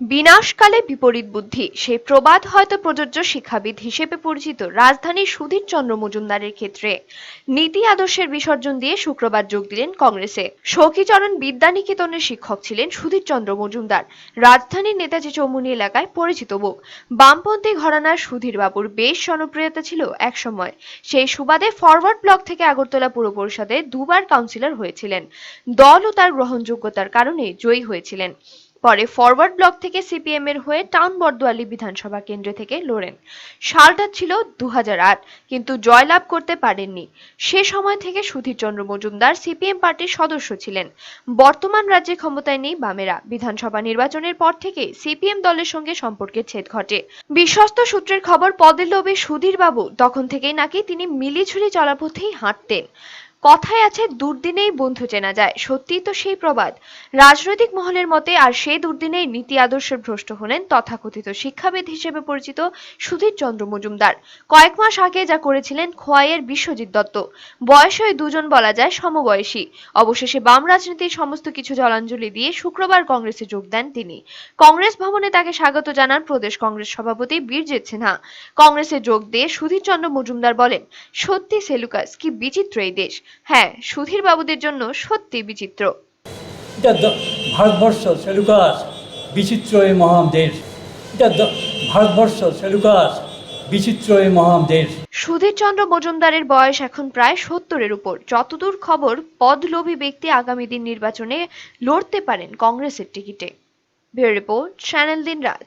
বিনাশকালে বিপরীত বুদ্ধি। সেই প্রবাদ হয়তো প্রযোজ্য শিক্ষাবিদ হিসেবে পরিচিত রাজধানীর সুধীর চন্দ্র মজুমদারের ক্ষেত্রে। নীতি আদর্শের বিসর্জন দিয়ে শুক্রবার যোগ দিলেন কংগ্রেসে। সখীচরণ বিদ্যানিকেতনের শিক্ষক ছিলেন সুধীর চন্দ্র মজুমদার। রাজধানীর নেতাজি চৌমুনি এলাকায় পরিচিত মুখ বামপন্থী ঘরানার সুধীর বাবুর বেশ জনপ্রিয়তা ছিল একসময়। সেই সুবাদে ফরওয়ার্ড ব্লক থেকে আগরতলা পুর পরিষদে দুবার কাউন্সিলর হয়েছিলেন। দল ও তার গ্রহণযোগ্যতার কারণে জয়ী হয়েছিলেন। পরে ফরওয়ার্ড ব্লক থেকে সিপিএম এর হয়ে টাউন বর্দোয়ালি বিধানসভা কেন্দ্র থেকে লড়েন। সালটা ছিল দু কিন্তু জয়লাভ করতে পারেননি। সে সময় থেকে সুধীরচন্দ্র মজুমদার সিপিএম পার্টির সদস্য ছিলেন। বর্তমান রাজ্যে ক্ষমতায় নেই বামেরা। বিধানসভা নির্বাচনের পর থেকে সিপিএম দলের সঙ্গে সম্পর্কের ছেদ ঘটে। বিশ্বস্ত সূত্রের খবর, পদের লোভে সুধীর বাবু তখন থেকেই নাকি তিনি মিলিঝুলি চলাপথেই হাঁটতেন। কথায় আছে, দুর্দিনেই বন্ধু চেনা যায়। সত্যিই তো সেই প্রবাদ। রাজনৈতিক মহলের মতে আর সেই দুর্দিনেই নীতি আদর্শের ভ্রষ্ট হলেন তথাকথিত শিক্ষাবিদ হিসেবে পরিচিত সুধীর চন্দ্র মজুমদার। কয়েক মাস আগে যা করেছিলেন খোয়াইয়ের বিশ্বজিৎ দত্ত। বয়সে ওই দুজন বলা যায় সমবয়সী। অবশেষে বাম রাজনীতির সমস্ত কিছু জলাঞ্জলি দিয়ে শুক্রবার কংগ্রেসে যোগ দেন তিনি। কংগ্রেস ভবনে তাকে স্বাগত জানান প্রদেশ কংগ্রেস সভাপতি বীরজিৎ সিনহা। কংগ্রেসে যোগ দিয়ে সুধীর চন্দ্র মজুমদার বলেন, সত্যি সেলুকাস কি বিচিত্র এই দেশ। হ্যাঁ সুধীর বাবুদের জন্য সত্যি বিচিত্র। এটা ভারতবর্ষ সেলুকাস বিচিত্র এই মহান দেশ। এটা ভারতবর্ষ সেলুকাস বিচিত্র এই মহান দেশ। সুধীরচন্দ্র মজুমদারের বয়স এখন প্রায় সত্তরের উপর। যতদূর খবর পদলোভী ব্যক্তি আগামী দিন নির্বাচনে লড়তে পারেন কংগ্রেসের টিকিটে। ব্যুরো রিপোর্ট চ্যানেল দিন রাত